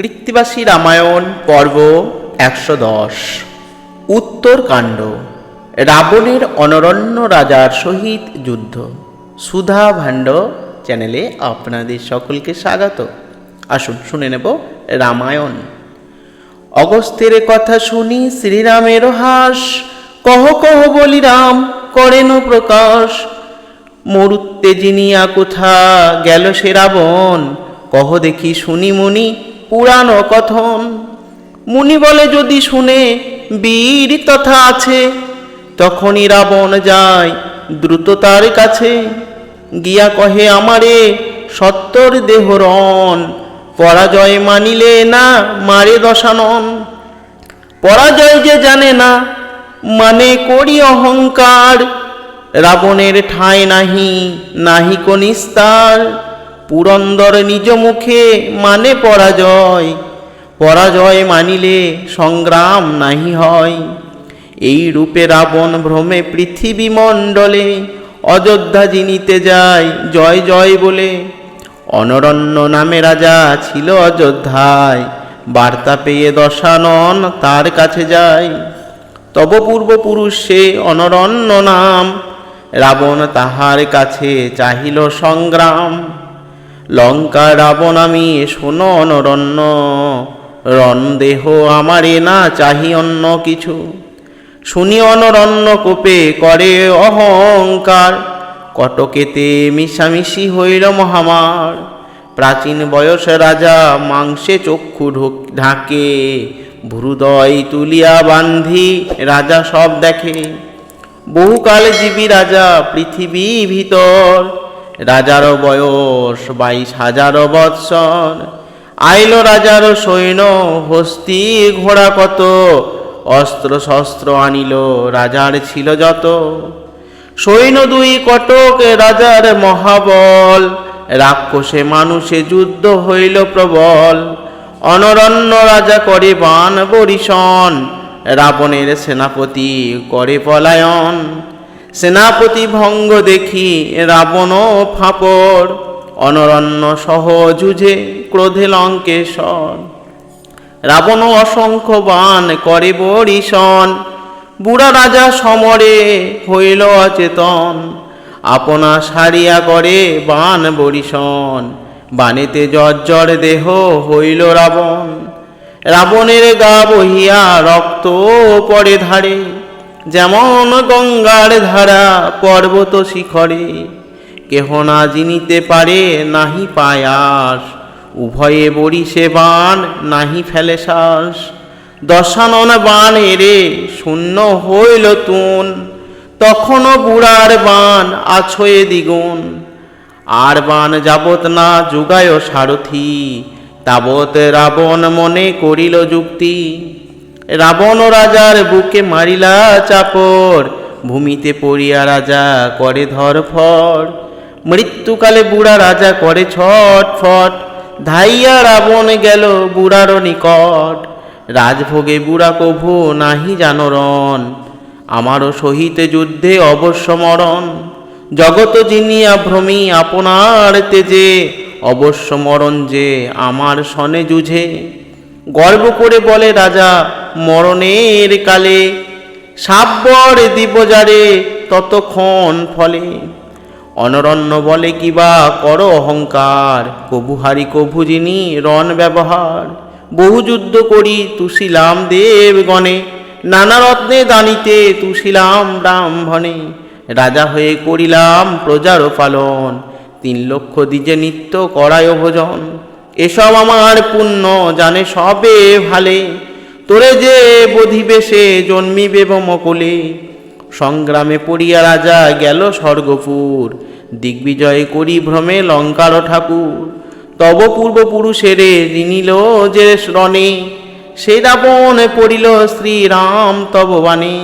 কৃত্তিবাসী রামায়ণ পর্ব একশো দশ। উত্তরকাণ্ড। রাবণের অনরণ্য রাজার সহিত যুদ্ধ। সুধা ভাণ্ড চ্যানেলে আপনাদের সকলকে স্বাগত। আসুন, শুনে নেব রামায়ণ। অগস্ত্যের কথা শুনি শ্রীরামের হাস। কহ কহ বলি রাম করেন প্রকাশ। মরুত্তে জিনিয়া কোথা গেল সে রাবণ? কহ দেখি শুনি মুনি পুরাণ কথন। মুনি বলে, যদি শুনে বীর তথা আছে, তখনই রাবণ যায় দ্রুত তার কাছে। গিয়া কহে, আমারে সত্তর দেহরণ পরাজয় মানিলে না মারে দশানন। পরাজয় যে জানে না মানে করি অহংকার। রাবণের ঠাঁই নাহি নাহি কনিস্তার। পুরন্দর নিজ মুখে মানে পরাজয়। পরাজয় মানিলে সংগ্রাম নাহি হয়। এই রূপে রাবণ ভ্রমে পৃথিবী মণ্ডলে, অযোধ্যা জিনিতে যায়, জয় জয় বলে। অনরণ্য নামে রাজা ছিল অযোধ্যায়, বার্তা পেয়ে দশানন তার কাছে যায়। তব পূর্বপুরুষ অনরণ্য নাম, রাবণ তাহার কাছে চাহিল সংগ্রাম। লঙ্কা রাবণ আমি শোনো অনরণ্য রণ দেহ আমারে না চাহি অন্য কিছু। শুনি অনরণ্য কোপে করে অহংকার, কটকেতে মিশামিশি হইল মহামার। প্রাচীন বয়স রাজা মাংসে চক্ষু ঢাকে, ভ্রুদয় তুলিয়া বান্ধি রাজা সব দেখে। বহুকাল জীবী রাজা পৃথিবী ভিতর রাজার বয়স বাইশ হাজার বৎসর। আইল রাজার সৈন্য হস্তি ঘোড়া কত? অস্ত্র শস্ত্র আনিল রাজার ছিল যত। সৈন্য দুই কটক রাজার মহাবল। রাক্ষসে মানুষে যুদ্ধ হইল প্রবল। অনরণ্য রাজা করে বান বরিশন। রাবণের সেনাপতি করে পলায়ন। সেনাপতি ভঙ্গ দেখি রাবণ ফাপড়, অনরণ্য সহ যুঝে ক্রোধে লঙ্কেশ্বর রাবণ অসংখ্য বান করে বরিশন, বুড়া রাজা সমরে হইল অচেতন। আপনা সারিয়া করে বান বরিশন, বানেতে জর্জর দেহ হইল রাবণ। রাবণের গা বহিয়া রক্ত পড়ে ধারে। যেমন গঙ্গার ধারা পর্বত শিখরে, কেহ না জিনিতে পারে নাহি পায়াস, উভয়ে বরিশে বান নাহি ফেলে শ্বাস। দশানন বান এরে শূন্য হইল তুন, তখনও বুড়ার বান আছয়ে দ্বিগুণ। আর বান যাবত না যুগায় সারথি, তাবৎ রাবণ মনে করিল যুক্তি। রাবণ রাজার বুকে মারিলা চাপর ভূমিতে পড়িয়া রাজা করে ধরফর মৃত্যুকালে বুড়া রাজা করে ছটফট। ধাইয়া রাবণ গেল বুড়ার নিকট। রাজভোগে বুড়া কভু নাহি জানরণ আমারও সহিত যুদ্ধে অবশ্য মরণ জগত জিনিয়া ভ্রমি আপনার তেজে। অবশ্য মরণ যে আমার সনে যুঝে। গর্ব করে বলে রাজা, মরণের কালে সাব্বর দিবজারে ততক্ষণ ফলে। অনরণ্য বলে কিবা কর অহংকার কভু হারি কভু যিনি রণ ব্যবহার। বহু যুদ্ধ করি তুষিলাম দেবগণে, নানা রত্নে দানিতে তুষিলাম ব্রাহ্মণে। রাজা হয়ে করিলাম প্রজার পালন, তিন লক্ষ দিজে নিত্য করায় ভোজন। এসব আমার পুণ্য, জানে সবে ভালে। তোরে যে বধিবেশে জন্মিবে মকলে সংগ্রামে পড়িয়া রাজা গেল স্বর্গপুর। দিগ্বিজয় করি ভ্রমে লঙ্কার ঠাকুর। তব পূর্বপুরুষেরে ঋণিল যে রণে। সে রাবণ পড়িল শ্রীরাম তব বাণী।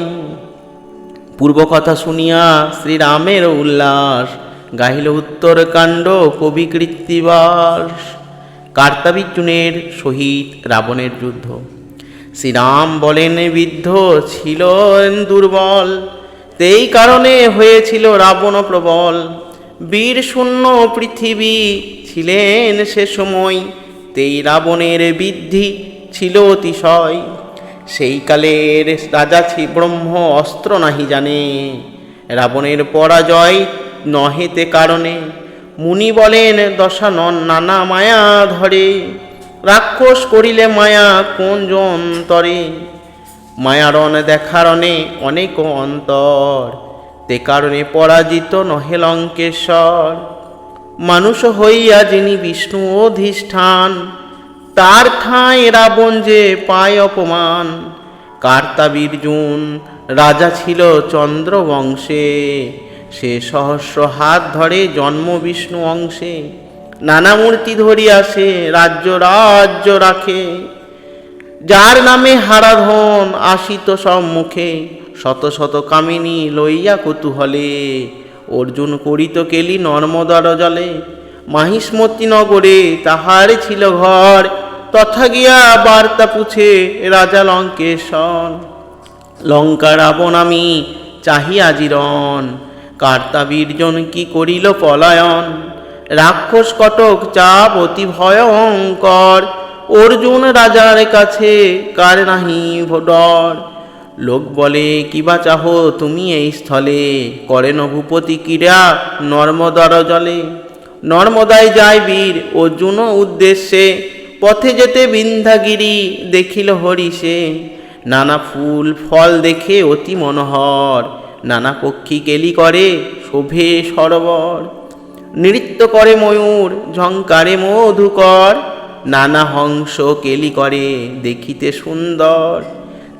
পূর্ব কথা শুনিয়া শ্রীরামের উল্লাস, গাহিল উত্তরকাণ্ড কবি কৃত্তিবাস। কার্তাবিজুনের সহিত রাবণের যুদ্ধ। শ্রীরাম বলেন, বৃদ্ধ ছিলেন দুর্বল। তেই কারণে হয়েছিল রাবণ প্রবল। বীর শূন্য পৃথিবী ছিলেন সে সময়। এতেই রাবণের বৃদ্ধি ছিল অতিশয়। সেই কালের রাজা ব্রহ্ম অস্ত্র নাহি জানে। রাবণের পরাজয় নহেতে কারণে মুনি বলেন, দশা নন, নানা মায়া ধরে। রাক্ষস করিলে মায়া কোন যন্তরে মায়ারণ দেখারণে অনেক অন্তর, তে কারণে পরাজিত নহে লঙ্কেশ্বর। মানুষ হইয়া যিনি বিষ্ণু অধিষ্ঠান, তার ঠাঁই রাবণ যে পায় অপমান। কার্তাবীর্জুন রাজা ছিল চন্দ্রবংশে। সে সহস্র হাত ধরে জন্ম বিষ্ণু অংশে, নানা মূর্তি ধরিয়া সে রাজ্য রাজ্য রাখে। যার নামে হারাধন আসিত সম্মুখে, শত শত কামিনী লইয়া কৌতূহলে, অর্জুন করিত কেলি নর্মদার জলে। মাহিষ্মতি নগরে তাহার ছিল ঘর, তথা গিয়া বার্তা পুছে রাজা লঙ্কেশ্বর। লঙ্কা রাবণ আমি চাহিয়া জিরণ কার্তাবীর্জন কি করিল পলায়ন? রাক্ষস কটক চাপ অতি ভয়ঙ্কর। অর্জুন রাজার কাছে, কার নাহি ডর লোক বলে কিবা চাহ তুমি এই স্থলে? করেন ভূপতি ক্রীড়া নর্মদার জলে। নর্মদায় যায় বীর অর্জুন উদ্দেশ্যে, পথে যেতে বিন্ধ্যাগিরি দেখিল হরিষে নানা ফুল, ফল দেখে অতি মনোহর। নানা পক্ষী কেলি করে, শোভে সরোবর। নৃত্য করে ময়ূর ঝঙ্কারে মধুকর। নানা হংস কেলি করে, দেখিতে সুন্দর।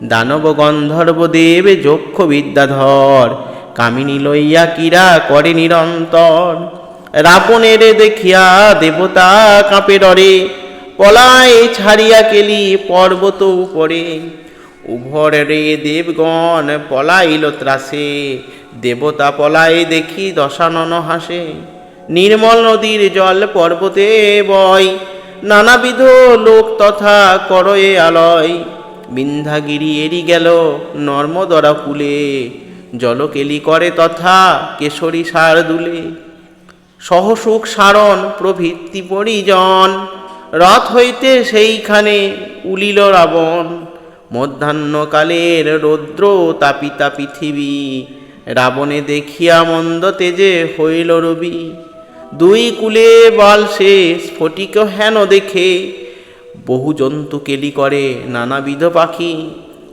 দানব গন্ধর্ব দেব, যক্ষ বিদ্যাধর। কামিনী লইয়া কিরা করে নিরন্তর। রাবণের দেখিয়া দেবতা কাঁপে ডরে। পলায় ছাড়িয়া কেলি পর্বত উপরে। উভর রে দেবগণ পলাইল ত্রাসে, দেবতা পলায় দেখি দশানন হাসে। নির্মল নদীর জল পর্বতে বয়, নানাবিধ লোক তথা করয়ে আলয়। বিন্ধ্যাগিরি এরি গেল নর্মদরা কুলে, জলকেলি করে তথা কেশরী সার দুলে। সহসুখ সারণ প্রভৃতি পরিজন, রথ হইতে সেইখানে উলিল রাবণ। মধ্যাহ্নকালের রৌদ্র তাপিতা পৃথিবী। রাবণে দেখিয়া মন্দ তেজে হইল রবি। দুই কুলে বাল সে স্ফটিক হেন দেখে। বহু জন্তু কেলি করে নানাবিধ পাখি।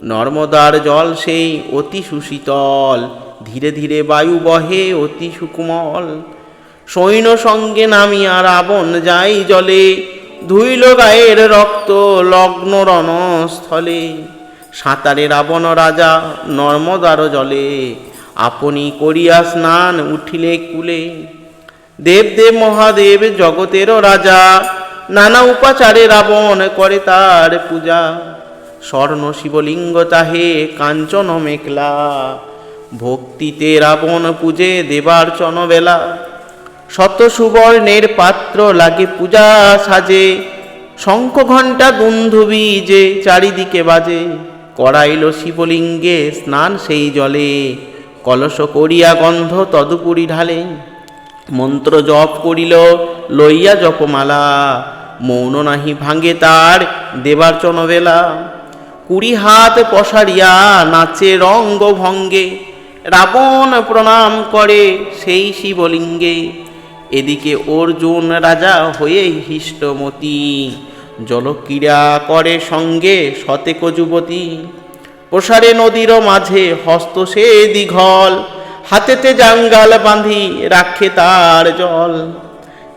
নর্মদার জল সেই অতি সুশীতল। ধীরে ধীরে বায়ু বহে অতি সুকুমল। সৈন্য সঙ্গে নামিয়া রাবণ যাই জলে। ধুইল গায়ের রক্ত লগ্ন রণস্থলে। সাঁতারে রাবণ রাজা নর্মদার জলে আপনি করিয়া স্নান উঠিলে কুলে। দেবদেব মহাদেব জগতেরও রাজা নানা উপাচারে রাবণ করে তার পূজা। স্বর্ণ শিবলিঙ্গ তাহে কাঞ্চন মেঘলা ভক্তিতে রাবণ পূজে দেবার চনবেলা। শত সুবর্ণের পাত্র লাগে পূজা সাজে শঙ্খ ঘণ্টা দুন্ধুবি যে চারিদিকে বাজে। করাইল শিবলিঙ্গে স্নান সেই জলে। কলস করিয়া গন্ধ তদুপুরি ঢালে। মন্ত্র জপ করিল, লইয়া জপমালা। মৌন নাহি ভাঙে তার দেবার চনবেলা কুড়ি হাত পসারিয়া নাচে রঙ্গ ভঙ্গে। রাবণ প্রণাম করে সেই শিবলিঙ্গে। এদিকে অর্জুন রাজা হয়ে হিষ্টমতি। জলক্রীড়া করে সঙ্গে শতেক যুবতী। প্রসারে নদীর মাঝে হস্ত সে দীঘল, হাতেতে জাঙ্গাল বাঁধি রাখে তার জল।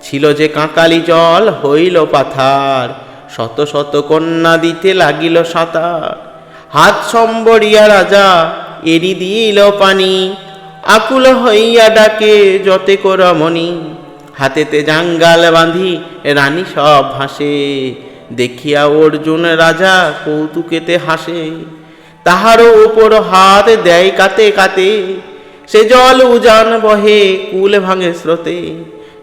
ছিল যে কাঁকালি জল হইল পাথার, শত শত কন্যা দিতে লাগিল সাঁতার। হাত সম্বরিয়া রাজা এরি দিল পানি, আকুল হইয়া ডাকে যতে করমণি হাতেতে জাঙ্গাল বাঁধি রানী সব ভাসে দেখিয়া অর্জুন রাজা কৌতুকেতে হাসে, তাহারও উপর হাত দেয় কাতে কাতে। সে জল উজান বহে, কুল ভাঙে স্রোতে।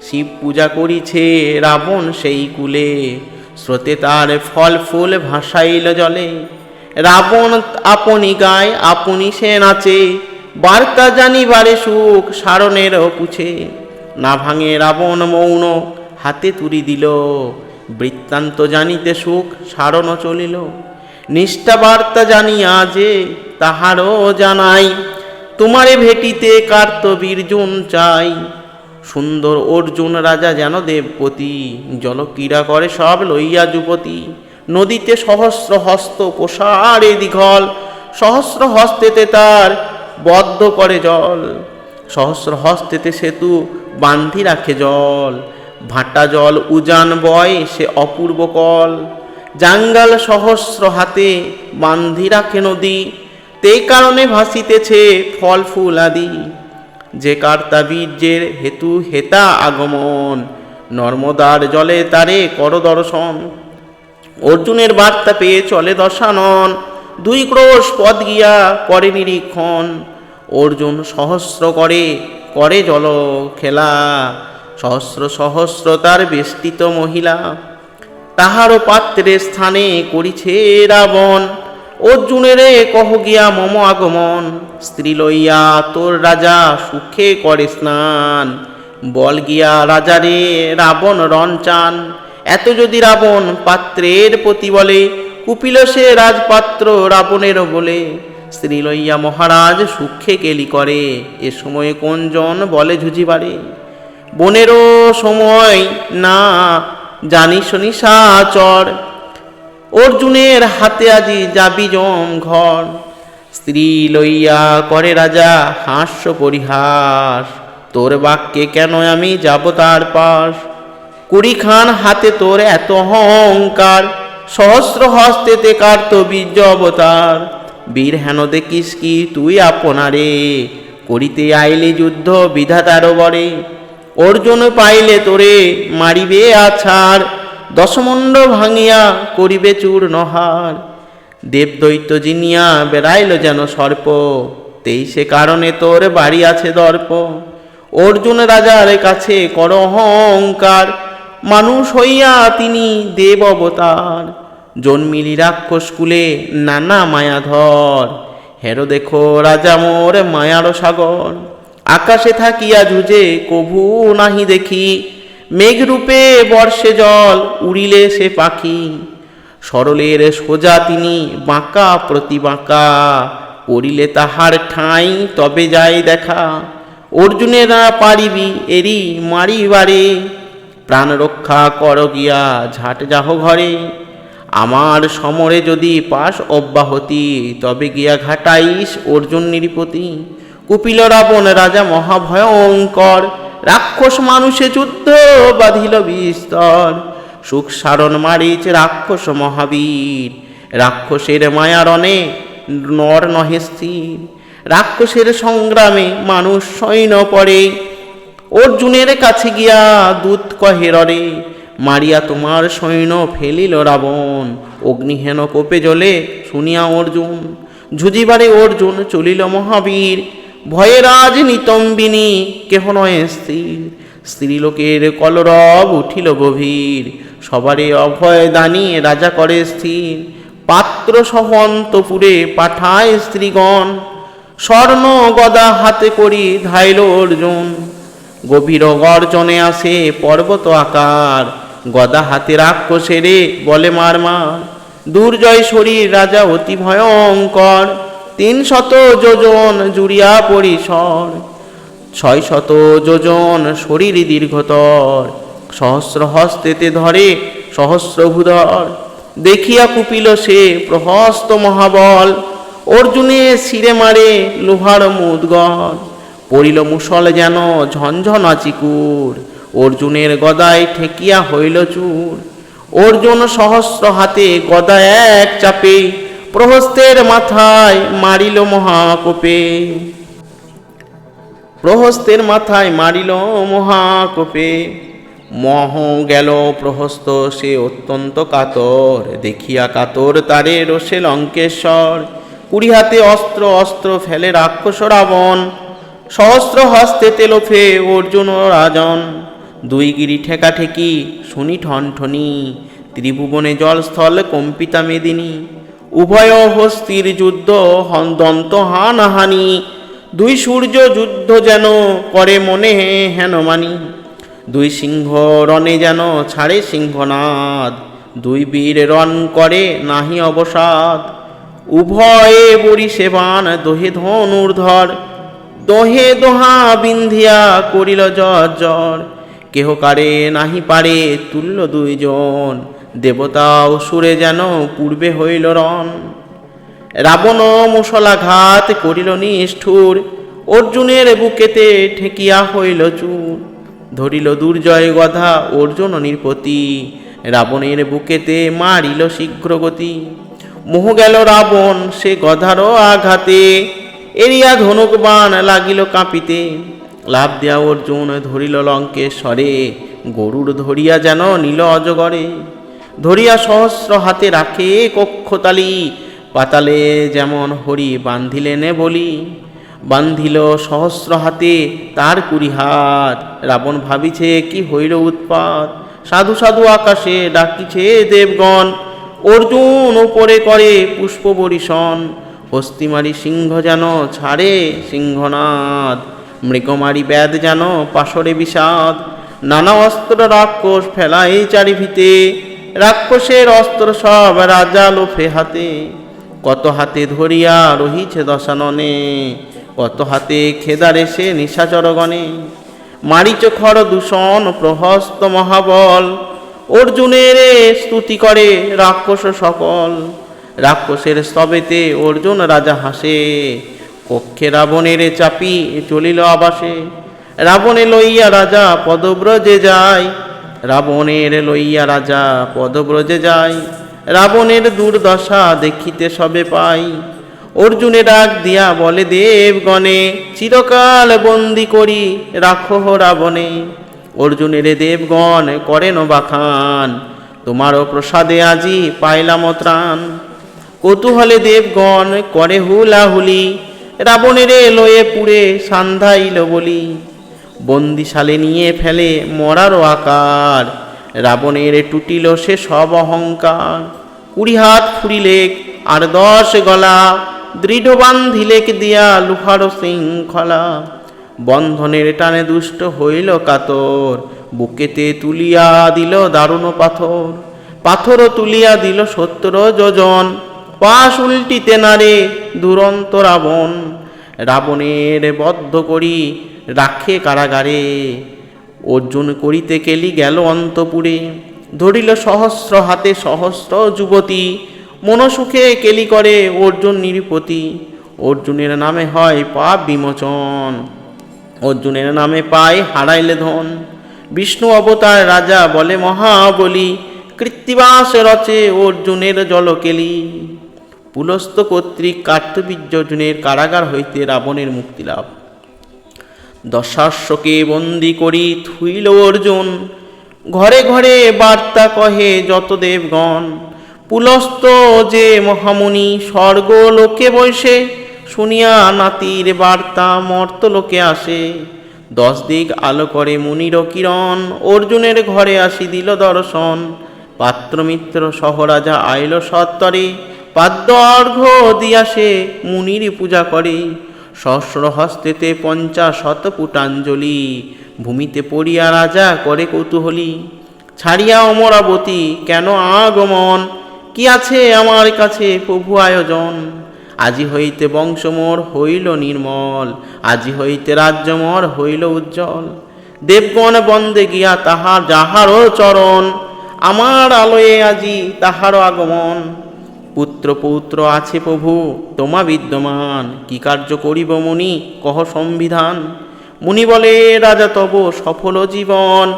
শিব পূজা করিছে রাবণ সেই কুলে, স্রোতে তার ফল ফুল ভাসাইল জলে। রাবণ আপনি গায়, আপনি সে নাচে, বার্তা জানিবারে সুখ সারণের পুছে। না ভাঙে রাবণ মৌন, হাতে তুলি দিল বৃত্তান্ত জানিতে সুখ সারণ চলিল। নিষ্ঠা বার্তা জানিয়া যে তাহারও জানাই, তোমারে ভেটিতে কার্তবীর্জুন চাই। সুন্দর অর্জুন রাজা যেন দেবপতি জল ক্রীড়া করে সব লইয়া যুবতী। নদীতে সহস্র হস্ত প্রসারে দীঘল, সহস্র হস্তেতে তার বদ্ধ করে জল। সহস্র হস্তেতে সেতু বান্ধি রাখে জল। ভাটা জল উজান বয় সে অপূর্ব কল। জাঙ্গাল সহস্র হাতে বান্ধি রাখে নদী তেই কারণে ভাসিতেছে ফল ফুল আদি। যে কার্তা বীর্যের হেতু হেতা আগমন, নর্মদার জলে তারে কর দর্শন। অর্জুনের বার্তা পেয়ে চলে দশানন, দুই ক্রোশ পদ গিয়া করে নিরীক্ষণ। অর্জুন সহস্র করে করে জল খেলা। সহস্র সহস্র তার বেষ্টিত মহিলা। তাহারও পাত্রের স্থানে করিছে রাবণ। অর্জুনেরে কহ গিয়া মম আগমন। স্ত্রী লইয়া, তোর রাজা সুখে করে স্নান। বল গিয়া রাজারে রাবণ রঞ্চান এত যদি রাবণ পাত্রের প্রতি বলে, কুপিল সে রাজপাত্র রাবণেরও বলে। স্ত্রী লইয়া, মহারাজ সুখে কেলি করে। এ সময়ে কোনজন বলে ঝুঁঝিবারে বনেরও সময় না, জানি শুনি সাচর। অর্জুনের হাতে আজি যাবি জম ঘর। স্ত্রী লইয়া করে রাজা, হাস্য পরিহাস। তোর বাক্যে কেন আমি যাব তার পাশ কুড়ি খান হাতে তোর এত অহংকার, সহস্র হস্তেতে কার্ত বীর্য অবতার? বীর হেন দেখিস কি তুই আপনারে, করিতে আইলে যুদ্ধ বিধাতারও বরে। অর্জুন পাইলে তোরে মারিবে আছাড়, দশমণ্ড ভাঙিয়া করিবে চূর নহর দেবদৈত্য জিনিয়া বেড়াইল যেন সর্প, তেইশে কারণে তোর বাড়ি আছে দর্প। অর্জুন রাজার কাছে কর অহংকার, মানুষ হইয়া তিনি দেব অবতার। জন্মিলি রাক্ষস কুলে নানা মায়াধর, হেরো দেখো রাজা মোর মায়ার সাগর। আকাশে থাকিয়া জুজে কভু নাহি দেখি, মেঘরূপে বর্ষে জল উড়িলে সে পাখি, সরলের সোজা তিনি বাঁকা প্রতি বাঁকা, পড়িলে তাহার ঠাঁই তবে যাই দেখা অর্জুনেরা পারিবি এরি মারি মারিবারে, প্রাণ রক্ষা কর গিয়া ঝাট যাহ ঘরে, আমার সমরে যদি পাশ অব্যাহতি, তবে গিয়া ঘাটাইস অর্জুন নিরিপতি কুপিল রাবণ রাজা মহাভয়ঙ্কর। রাক্ষস মানুষে যুদ্ধ বাঁধিল বিস্তর। সুখ সারণ মারিচ রাক্ষস মহাবীর। রাক্ষসের মায়ারণে নর নহে স্থির। রাক্ষসের সংগ্রামে মানুষ সৈন্য পড়ে। অর্জুনের কাছে গিয়া দূত কহে, ররে, মারিয়া তোমার সৈন্য ফেলিল রাবণ। অগ্নিহেন কোপে জলে শুনিয়া অর্জুন ঝুঁজিবারে অর্জুন চলিল মহাবীর। ভয়ে রাজ নিতম্বিনী, কেহ নয় স্থির। স্ত্রীলোকের কলরব উঠিল গভীর, সবারে অভয় দানি রাজা করে স্থির। পাত্র সহ অন্তপুরে পাঠায় স্ত্রীগণ, স্বর্ণ গদা হাতে করি ধাইল অর্জুন। গভীর গর্জনে আসে পর্বত আকার, গদা হাতে রাক্ষসেরে বলে মার মার দুর্জয় শরীর রাজা অতি ভয়ঙ্কর তিন শত যোজন জুড়িয়া পরিসর, ছয় শত যোজন শরীর দীর্ঘতর, সহস্র হস্তেতে ধরে সহস্রভূধর দেখিয়া কুপিল সে প্রহস্ত মহাবল, অর্জুনে শিরে মারে লোহার মুদগর পড়িল মুসল যেন ঝনঝনা চিকুর, অর্জুনের গদায় ঠেকিয়া হইল চুর। অর্জুন সহস্র হাতে গদা এক চাপে প্রহস্তের মাথায় মারিল মহাকোপে। প্রহস্তের মাথায় মারিল মহাকোপে। মহ গেল প্রহস্ত, সে অত্যন্ত কাতর। দেখিয়া কাতর তারে রসে লঙ্কেশ্বর। কুড়ি হাতে অস্ত্র অস্ত্র ফেলে রাক্ষস রাবণ। সহস্র হস্তে তেলোফে অর্জুন রাজন। দুই গিরি ঠেকা ঠেকি, শুনি ঠনঠনি। ত্রিভুবনে জলস্থল কম্পিতা মেদিনী। উভয় হস্তির যুদ্ধ দন্ত হানাহানি। দুই সূর্য যুদ্ধ যেন করে মনে হেন মানি। দুই সিংহ রণে যেন ছাড়ে সিংহনাদ। দুই বীর রণ করে নাহি অবসাদ। উভয়ে বরি সেবান, দোহে ধনুর্ধর দোহে দোহা বিন্ধিয়া করিল জ্বর জ্বর কেহ কারে নাহি পারে তুল্য দুইজন। দেবতা অসুরে যেন পূর্বে হইল রণ। রাবণ মুসলাঘাত করিল নিষ্ঠুর, অর্জুনের বুকেতে ঠেকিয়া হইল চুর। ধরিল দুর্জয় গধা অর্জুন নির্পতি রাবণের বুকেতে মারিল শীঘ্রগতি। মোহ গেল রাবণ সে গধারও আঘাতে, এরিয়া ধনুক বাণ লাগিল কাঁপিতে। লাভ দেয়া অর্জুন ধরিল লঙ্কেশ্বরে গরুর ধরিয়া যেন নীল অজগরে। ধরিয়া সহস্র হাতে রাখে কক্ষতালি। পাতালে যেমন হরি বান্ধিলেনে বলি বান্ধিল সহস্র হাতে তার কুড়ি হাত। রাবণ ভাবিছে, কি হইল উৎপাত? সাধু সাধু আকাশে ডাকিছে দেবগণ। অর্জুন উপরে করে পুষ্প বরিশন হস্তিমারি সিংহ যেন ছাড়ে সিংহনাদ। মৃগমারি ব্যাদ যেন পাশরে বিষাদ। নানা অস্ত্র রাক্ষস ফেলাই চারিভিতে। রাক্ষসের অস্ত্র সব রাজা লোফে হাতে। কত হাতে ধরিয়া রহিছে দশাননে, কত হাতে খেদারে সে নিশাচরগণে। মারিচ খর দূষণ প্রহস্ত মহাবল, অর্জুনের স্তুতি করে রাক্ষস সকল। রাক্ষসের স্তবেতে অর্জুন রাজা হাসে, কক্ষে রাবণের চাপি চলিল আবাসে। রাবণে লইয়া রাজা পদব্রজে যায় রাবণের লইয়া রাজা পদব্রজে যায়। রাবণের দুর্দশা দেখিতে সবে পাই। অর্জুনে ডাক দিয়া বলে, দেবগণে, চিরকাল বন্দি করি, রাখো রাবণে। অর্জুনের, দেবগণ করেন বাখান তোমারও প্রসাদে আজি পাইলাম ত্রাণ। কৌতূহলে, দেবগণ, করে হুলাহুলি। রাবণের লয়ে পুড়ে সান্ধাইল বলি। বন্দিশালে নিয়ে ফেলে মরারও আকার। রাবণের টুটিল সে সব অহংকার। কুড়ি হাত ফুরিলেক আর দশ গলা। দৃঢ় বান্ধিলেক দিয়া লুহার শৃঙ্খলা। বন্ধনের টানে দুষ্ট হইল কাতর। বুকেতে তুলিয়া দিল দারুণ পাথর। পাথর তুলিয়া দিল সত্তর যোজন। পাশ উল্টিতে নারে দুরন্ত রাবণ। রাবণের বদ্ধ করি রাখে কারাগারে। অর্জুন করিতে কেলি গেল অন্তপুরে। ধরিল সহস্র হাতে সহস্র যুবতী। মনসুখে কেলি করে অর্জুন নিরুপতি। অর্জুনের নামে হয় পাপ বিমোচন। অর্জুনের নামে পায় হারাইলে ধন। বিষ্ণু অবতার রাজা বলে মহাবলী। কৃত্তিবাস রচে অর্জুনের জলকেলি পুলস্ত কর্তৃক কার্তবীর্য অর্জুনের কারাগার হইতে রাবণের মুক্তিলাভ দশাশ্বকে বন্দি করি থুইল অর্জুন। ঘরে ঘরে বার্তা কহে যত দেবগণ, পুলস্ত যে মহামুনি স্বর্গ লোকে বসে, শুনিয়া নাতির বার্তা মর্ত লোকে আসে। দশ দিক আলো করে মুনির কিরণ, অর্জুনের ঘরে আসি দিল দর্শন। পাত্রমিত্র সহরাজা আইল সত্তরে, পাদ্য অর্ঘ দিয়া সে মুনির পূজা করে। সহস্র হস্তেতে পঞ্চাশত পুটাঞ্জলি ভূমিতে পড়িয়া রাজা করে কৌতূহলী, ছাড়িয়া অমরাবতী, কেন আগমন? কি আছে আমার কাছে প্রভু আয়োজন? আজি হইতে বংশমোর হইল নির্মল, আজি হইতে রাজ্যমর হইল উজ্জ্বল। দেবগণ বন্দে গিয়া তাহার, যাহারও চরণ, আমার আলোয়ে আজি তাহারও আগমন। পুত্র পৌত্র আছে প্রভু, তোমা বিদ্যমান, কি কার্য করিব মুনি, কহ সংবিধান? মুনি বলে, রাজা তব সফল জীবন,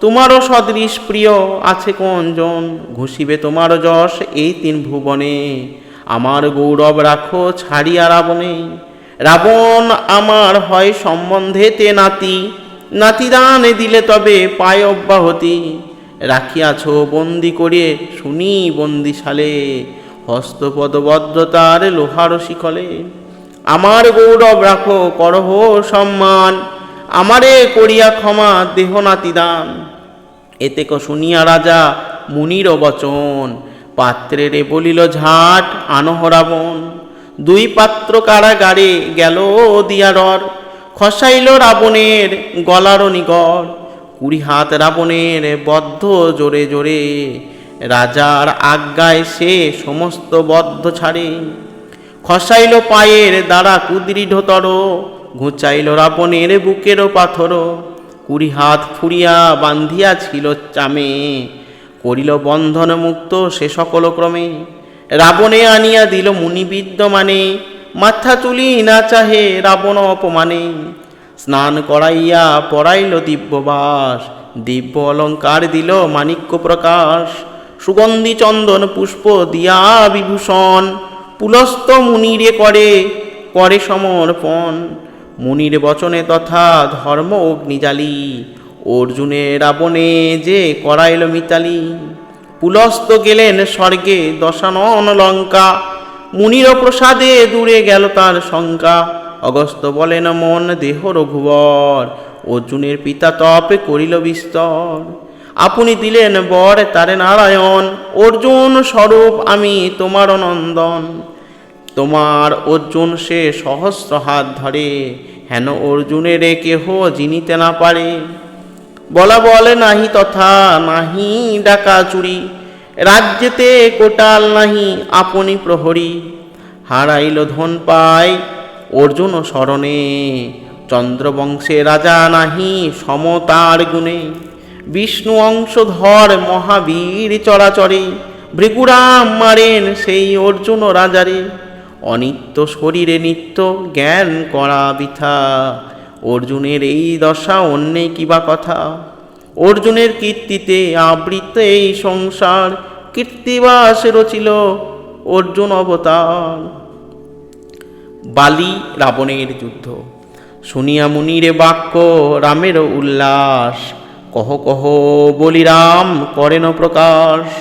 তোমারও সদৃশ প্রিয় আছে কোনজন ঘুষিবে তোমার যশ এই তিন ভুবনে। আমার গৌরব রাখো ছাড়িয়া রাবণে। রাবণ আমার হয় সম্বন্ধে তে নাতি, নাতিদান দিলে তবে পায় অব্যাহতি। রাখিয়াছ বন্দি করে শুনি বন্দিশালে। হস্তপদবদ্ধতার লোহার শিখলে। আমার গৌরব রাখো, করহ সম্মান, আমারে করিয়া ক্ষমা দেহ নাতিদান এতে ক শুনিয়া রাজা মুনির বচন, পাত্রের বলিল ঝাট আনহ রাবণ দুই পাত্র কারাগারে গেল দিয়ারর খসাইল রাবণের গলার নিগড়। কুড়ি হাত রাবণের বদ্ধ জোরে জোরে রাজার আজ্ঞায় সে সমস্ত বদ্ধ ছাড়ে। খসাইল পায়ের দ্বারা কুদৃঢ়তর, ঘুচাইল রাবণের বুকেরও পাথর। কুড়ি হাত ফুরিয়া বান্ধিয়া ছিল চামে, করিল বন্ধন মুক্ত সে সকল ক্রমে। রাবণে আনিয়া দিল মুনি বিদ্যমানে মাথা তুলি না চাহে রাবণ অপমানে। স্নান করাইয়া পড়াইল দিব্যবাস, দিব্য অলঙ্কার দিল মাণিক্য প্রকাশ। সুগন্ধি চন্দন পুষ্প দিয়া বিভূষণ, পুলস্ত মুনিরে করে করে সমর্পণ। মুনির বচনে তথা ধর্ম অগ্নিজালি অর্জুনে রাবণে যে করাইল মিতালি। পুলস্ত গেলেন স্বর্গে দশানন লঙ্কা, মুনির প্রসাদে দূরে গেল তার শঙ্কা। অগস্ত বলেন, মন দেহ রঘুবর, অর্জুনের পিতা তপে করিল বিস্তর। আপনি দিলেন বর তারে নারায়ণ। অর্জুন স্বরূপ আমি তোমার নন্দন। তোমার অর্জুন সে সহস্র হাত ধরে, হেন অর্জুনের কেহ জিনিতে না পারে। বলা বলে নাহি তথা নাহি ডাকা চুরি। রাজ্যেতে কোটাল নাহি আপনি প্রহরী। হারাইল ধন পায় অর্জুন স্মরণে। চন্দ্রবংশে রাজা নাহি সমতার গুণে। বিষ্ণু অংশধর মহাবীর চরাচরে, ভৃগুরাম মারেন সেই অর্জুন রাজারে। অনিত্য শরীরে নিত্য জ্ঞান করা বৃথা। অর্জুনের এই দশা অন্যে কিবা কথা? অর্জুনের কীর্তিতে আবৃত এই সংসার কীর্তিবাস রচিল অর্জুন অবতার। বালি রাবণের যুদ্ধ। শুনিয়া মুনির বাক্য রামের উল্লাস। কহ কহ বলি রাম করেন প্রকাশ।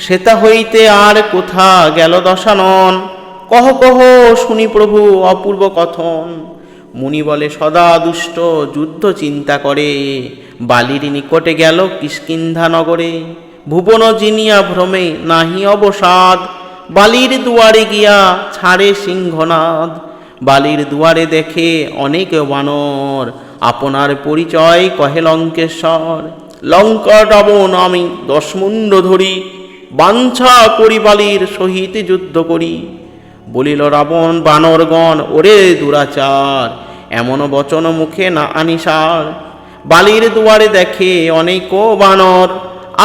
শ্বেতা হইতে আর কোথা গেল দশানন? কহ কহ শুনি প্রভু অপূর্ব কথন। মুনি বলে, সদা দুষ্ট যুদ্ধ চিন্তা করে। বালির নিকটে গেল কিষ্কিন্ধা নগরে। ভুবন জিনিয়া ভ্রমে নাহি অবসাদ। বালির দুয়ারে গিয়া ছাড়ে সিংহনাদ। বালির দুয়ারে দেখে অনেক বানর। আপনার পরিচয় কহে লঙ্কেশ্বর। লঙ্কা রাবণ আমি দশমুণ্ড ধরি, বাঞ্ছা করি বালির সহিত যুদ্ধ করি। বলিল, রাবণ, বানরগণ, ওরে দুরাচার, এমন বচন মুখে না আনিসার বালির দুয়ারে দেখে অনেক বানর,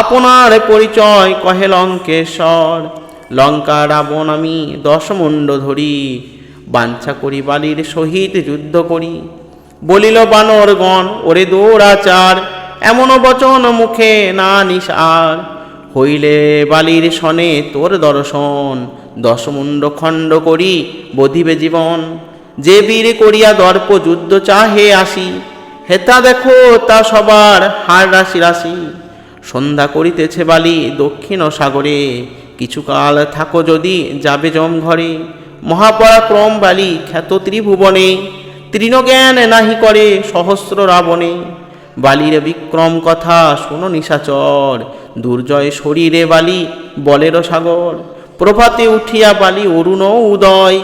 আপনার পরিচয় কহে লঙ্কেশ্বর। লঙ্কা রাবণ আমি দশমুণ্ড ধরি, বাঞ্ছা করি বালির সহিত যুদ্ধ করি। বলিল বানরগণ, ওরে দৌরাচার এমন বচন মুখে না নিসার হইলে বালির সনে তোর দর্শন দশমুণ্ড খণ্ড করি বধিবে জীবন। যে বীর করিয়া দর্প যুদ্ধ চাহে আসি, হেতা দেখো তা সবার হার রাশি রাশি। সন্ধ্যা করিতেছে বালি দক্ষিণ সাগরে, কিছুকাল থাকো যদি যাবে জম ঘরে। মহাপরাক্রম বালি খ্যাত ত্রিভুবনে তৃণজ্ঞান নাহি করে সহস্র রাবণে। বালির বিক্রম কথা শোনো নিশাচর, দুর্জয় শরীরে বালি বলের সাগর। প্রভাতে উঠিয়া বালি অরুণ উদয়,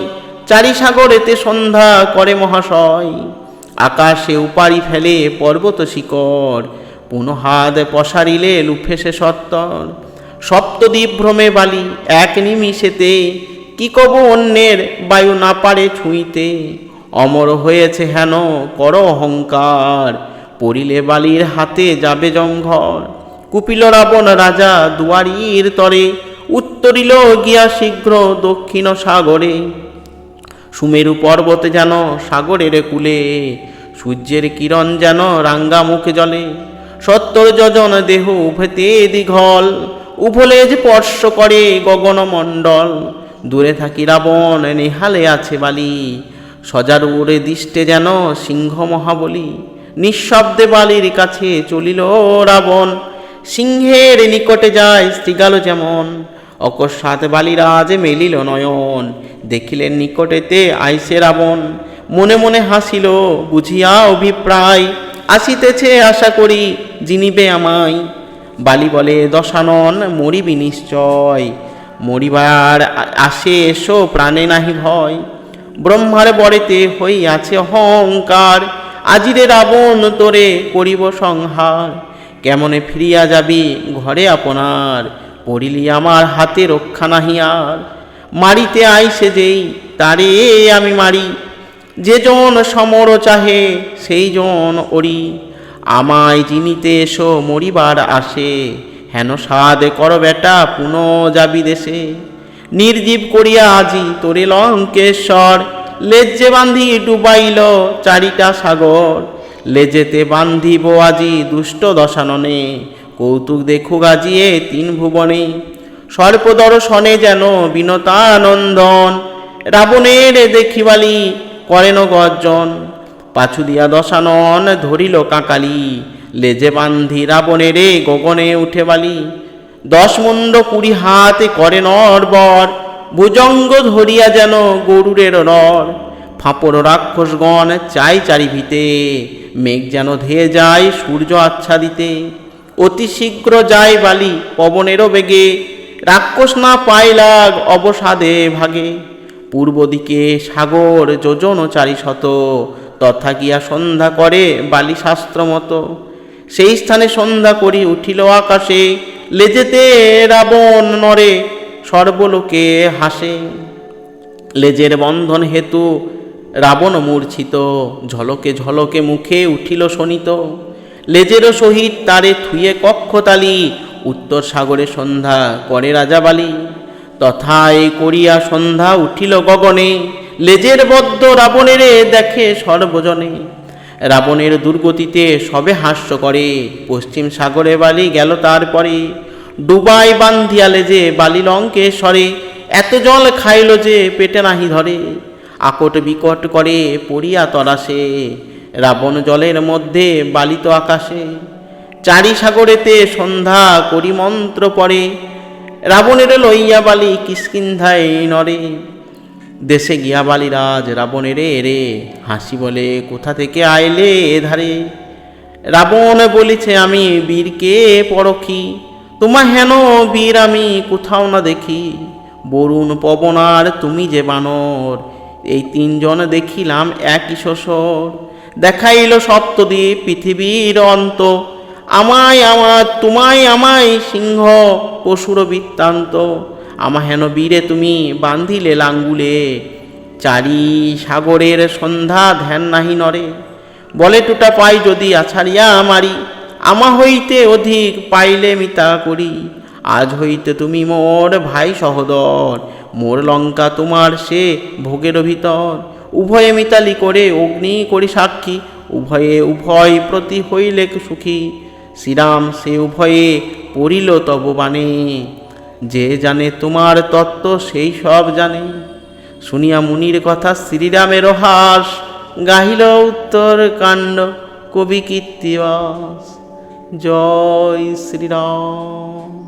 চারি সাগরেতে সন্ধ্যা করে মহাশয়। আকাশে উপারি ফেলে পর্বত শিকর পুনহাদ পসারিলে লুফে সে সত্তর। সপ্তদ্বীপ ভ্রমে বালি এক নিমিষেতে, কি কব অন্যের বায়ু না পারে ছুঁইতে। অমর হয়েছে হেন কর অহংকার, পড়িলে বালির হাতে যাবে জঙ্ঘর। কুপিল রাবণ রাজা দুয়ারির তরে, উত্তরিল গিয়া শীঘ্র দক্ষিণ সাগরে। সুমেরু পর্বতে যেন সাগরের কুলে, সূর্যের কিরণ যেন রাঙ্গা মুখে জলে। সত্তর যজন দেহ উভেতে দীঘল উভলে যে স্পর্শ করে গগনমণ্ডল। দূরে থাকি রাবণ, নেহালে আছে বালি। সজার উড়ে দৃষ্টে যেন সিংহ মহাবলী। নিঃশব্দে বালির কাছে চলিল রাবণ। সিংহের নিকটে যায় স্ত্রীগাল যেমন। অকস্মাৎ বালিরাজ মেলিল নয়ন। দেখিলেন নিকটেতে আইসে রাবণ। মনে মনে হাসিল, বুঝিয়া অভিপ্রায়, আসিতেছে আশা করি, জিনিবে আমায়। বালি বলে, দশানন, মরিবি নিশ্চয়। মরিবার আসে এসো, প্রাণে নাহি ভয়। ব্রহ্মার বরেতে হইয়াছে অহংকার। আজিরে রাবণ তোরে করিব সংহার। কেমনে ফিরিয়া যাবি ঘরে আপনার? পড়িলি আমার হাতে রক্ষা নাহি আর। মারিতে আইসে যেই, তারে আমি মারি। যে জন সমর চাহে, সেই জন ওরি আমায় জিনিতে এসো মরিবার আসে। হেন সাদ কর বেটা, পুন যাবি দেশে। নির্জীব করিয়া আজি তোরে লঙ্কেশ্বর। লেজ্জে বান্ধি ডুবাইল চারিটা সাগর। লেজেতে বান্ধিব আজি দুষ্ট দশাননে। কৌতুক দেখুক আজিয়ে তিন ভুবনে। সর্পদর্শনে যেন বিনতানন্দন। রাবণের দেখিবালি করেন গর্জন পাছু দিয়া দশানন ধরিল কাকালি। লেজে বান্ধি রাবণেরে গগনে উঠে বালি। দশ মুন্ড কুড়ি হাতে করে নরবর ভুজঙ্গ ধরিয়া যেন গরুরের নর ফাঁপড় রাক্ষসগণ চাই চারি ভিতে মেঘ যেন ধেয়ে যায় সূর্য আচ্ছাদিতে। অতি শীঘ্র যায় বালি পবনেরও বেগে, রাক্ষস না পাইলাগ অবসাদে ভাগে। পূর্ব দিকে সাগর যোজন চারি শত তথা গিয়া সন্ধ্যা করে বালি শাস্ত্র মতো সেই স্থানে সন্ধ্যা করি উঠিল আকাশে লেজেতে রাবণ নরে সর্বলোকে হাসে। লেজের বন্ধন হেতু রাবণ মূর্ছিত, ঝলকে ঝলকে মুখে উঠিল শোনিত লেজেরও সহিত তারে থুয়ে কক্ষতালি, উত্তর সাগরে সন্ধ্যা করে রাজাবালি। তথায় করিয়া সন্ধ্যা উঠিল গগনে, লেজের বদ্ধ রাবণেরে দেখে সর্বজনে। রাবণের দুর্গতিতে সবে হাস্য করে। পশ্চিম সাগরে বালি গেল তারপরে। ডুবাই বান্ধিয়ালে যে বালি লঙ্কেশ্বরে, এত জল খাইল যে পেটে নাহি ধরে। আকট বিকট করে পড়িয়া তরাসে রাবণ জলের মধ্যে বালিত আকাশে। চারি সাগরেতে সন্ধ্যা করি মন্ত্র পড়ে রাবণের লইয়া বালি কিষ্কিন্ধায় নরে দেশে গিয়া বালিরাজ রাবণের রে হাসি বলে, কোথা থেকে আইলে এ ধারে রাবণ বলিছে, আমি বীরকে পরখি তোমা হেন বীর আমি কোথাও না দেখি। বরুণ পবন আর তুমি যে বানর, এই তিনজন দেখিলাম একই শ্বশর দেখাইল সপ্তদ্বীপ পৃথিবীর অন্ত, আমায় আমার, তোমায় আমায় সিংহ, পশুর বৃত্তান্ত। আমা হেন বীরে তুমি বান্ধিলে লাঙ্গুলে। চারি সাগরের সন্ধ্যা ধ্যান নাহি নরে। বলে টুটা পাই যদি আছাড়িয়া আমারি আমা হইতে অধিক পাইলে মিতা করি। আজ হইতে তুমি মোর ভাই সহদর, মোর লঙ্কা তোমার সে ভোগের ভিতর। উভয়ে মিতালি করে অগ্নি করি সাক্ষী, উভয়ে উভয় প্রতি হইলে সুখী। শ্রীরাম সে উভয়ে পড়িল তব বাণে। যে জানে তোমার তত্ত্ব, সেই সব জানে। শুনিয়া মুনির কথা শ্রীরামের হাস, গাহিল উত্তর কাণ্ড, কবি কীর্তিবাস। জয় শ্রীরাম।